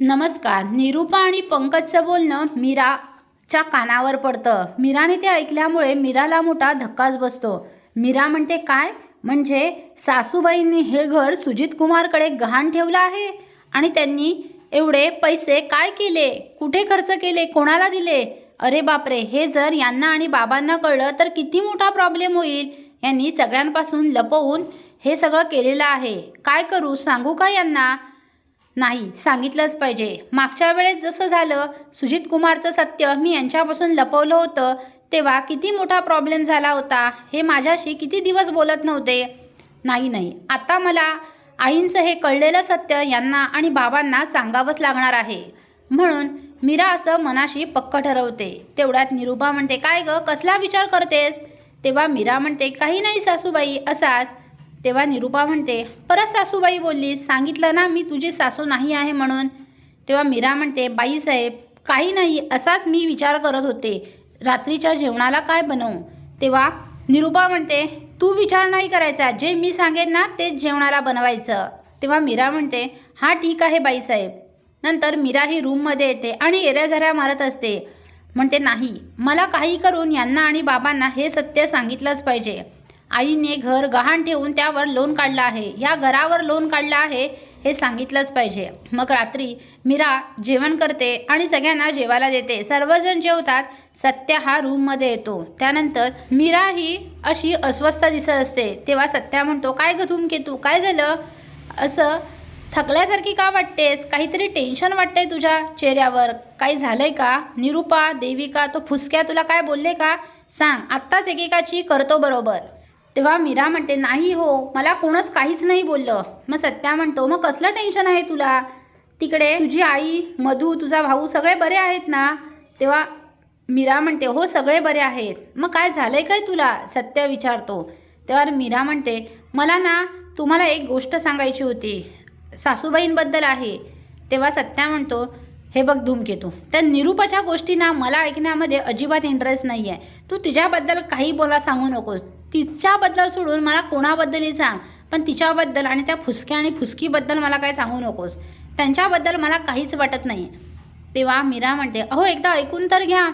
नमस्कार निरूपा आणि पंकजचं बोलणं मीराच्या कानावर पडतं. मीराने ते ऐकल्यामुळे मीराला मोठा धक्काच बसतो. मीरा म्हणते काय? म्हणजे सासूबाईंनी हे घर सुजित कुमारकडे गहाण ठेवलं आहे? आणि त्यांनी एवढे पैसे काय केले? कुठे खर्च केले? कोणाला दिले? अरे बापरे हे जर यांना आणि बाबांना कळलं तर किती मोठा प्रॉब्लेम होईल? यांनी सगळ्यांपासून लपवून हे सगळं केलेलं आहे. काय करू? सांगू का यांना? नाही सांगितलंच पाहिजे. मागच्या वेळेस जसं झालं सुजित कुमारचं सत्य मी यांच्यापासून लपवलं होतं तेव्हा किती मोठा प्रॉब्लेम झाला होता हे माझ्याशी किती दिवस बोलत नव्हते? नाही नाही. आता मला आईंचं हे कळलेलं सत्य यांना आणि बाबांना सांगावंच लागणार आहे. म्हणून मीरा असं मनाशी पक्क ठरवते. तेवढ्यात निरुपा म्हणते काय ग कसला विचार करतेस? तेव्हा मीरा म्हणते काही नाही सासूबाई असाच. तेव्हा निरूपा म्हणते परत सासूबाई बोलली सांगितलं ना मी तुझी सासू नाही आहे म्हणून. तेव्हा मीरा म्हणते बाईसाहेब काही नाही असाच मी विचार करत होते. रात्रीच्या जेवणाला काय बनवू? तेव्हा निरूपा म्हणते तू विचार नाही करायचा जे मी सांगेन ना तेच जेवणाला बनवायचं. तेव्हा मीरा म्हणते हा ठीक आहे बाईसाहेब नंतर मीरा ही रूममध्ये येते आणि एऱ्याझऱ्या मारत असते. म्हणते नाही मला काही करून यांना आणि बाबांना हे सत्य सांगितलंच पाहिजे. आईने घर गहाण ठेवून त्यावर लोन काढलं आहे. ह्या घरावर लोन काढलं आहे हे सांगितलंच पाहिजे. मग रात्री मीरा जेवण करते आणि सगळ्यांना जेवायला देते. सर्वजण जेवतात सत्या हा रूममध्ये येतो. त्यानंतर मीरा ही अशी अस्वस्थ दिसत असते. तेव्हा सत्या म्हणतो काय ग धूमकेतू काय झालं? असं थकल्यासारखी का वाटतेस? काहीतरी टेन्शन वाटतंय तुझ्या चेहऱ्यावर. काही झालंय का? निरूपा देविका तो फुसक्या तुला काय बोलले का? सांग. आत्ताच एकेकाची करतो बरोबर. तेव्हा मीरा म्हणते नाही हो मला कोणच काहीच नाही बोललं. मग सत्या म्हणतो मग कसलं टेन्शन आहे तुला? तिकडे तुझी आई मधू तुझा भाऊ सगळे बरे आहेत ना? तेव्हा मीरा म्हणते हो सगळे बरे आहेत. मग काय झालं आहे काय तुला? सत्य विचारतो. तेव्हा मीरा म्हणते मला ना तुम्हाला एक गोष्ट सांगायची होती. सासूबाईंबद्दल आहे. तेव्हा सत्या म्हणतो हे बघ धूमकेतू त्या निरूपाच्या गोष्टींना मला ऐकण्यामध्ये अजिबात इंटरेस्ट नाही आहे तू तिच्याबद्दल काही बोला सांगू नकोस. तिच्याबद्दल सोडून मला कोणाबद्दलही सांग. पण तिच्याबद्दल आणि त्या फुसक्या आणि फुसकीबद्दल मला काय सांगू नकोस. त्यांच्याबद्दल मला काहीच वाटत नाही. तेव्हा मीरा म्हणते अहो एकदा ऐकून तर घ्या.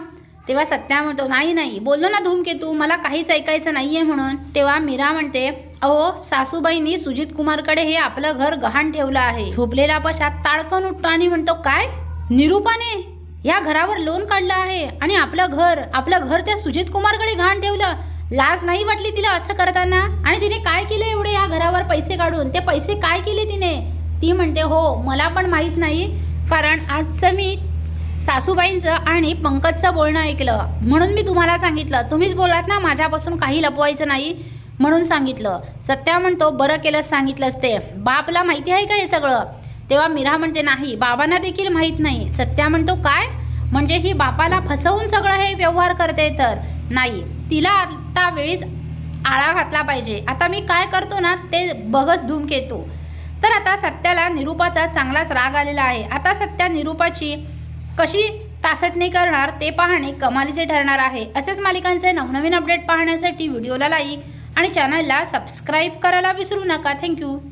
तेव्हा सत्या म्हणतो नाही नाही बोललो ना धूमकेतू मला काहीच ऐकायचं नाही आहे म्हणून. तेव्हा मीरा म्हणते अहो सासूबाईंनी सुजित कुमारकडे हे आपलं घर गहाण ठेवलं आहे. झोपलेला पशात ताडकन उठतो आणि म्हणतो काय? निरूपाने? या घरावर लोन काढलं आहे आणि आपलं घर आपलं घर त्या सुजित कुमारकडे घाण ठेवलं. लाज नाही वाटली तिला असं करताना? आणि तिने काय केलं एवढे या घरावर पैसे काढून? ते पैसे काय केले तिने? ती म्हणते हो मला पण माहीत नाही कारण आजचं मी सासूबाईंचं आणि पंकजचं बोलणं ऐकलं. म्हणून मी तुम्हाला सांगितलं. तुम्हीच बोलात ना माझ्यापासून काही लपवायचं नाही म्हणून सांगितलं. सत्या म्हणतो बरं केलंच सांगितलंच ते. बापला माहिती आहे का हे सगळं? तेव्हा मीरा म्हणते नाही बाबांना देखील माहीत नाही. सत्या म्हणतो काय? म्हणजे ही बापाला फसवून सगळं हे व्यवहार करते तर? नाही. तिला आता वेळीच आळा घातला पाहिजे. आता मी काय करतो ना ते बघच धूमकेतू तर आता सत्याला निरूपाचा चांगलाच राग आलेला आहे. आता सत्या निरूपाची कशी तासटणी करणार ते पाहणे कमालीचे ठरणार आहे. असेच मालिकांचे नवनवीन अपडेट पाहण्यासाठी व्हिडिओला लाईक आणि चॅनलला सबस्क्राईब करायला विसरू नका. थँक्यू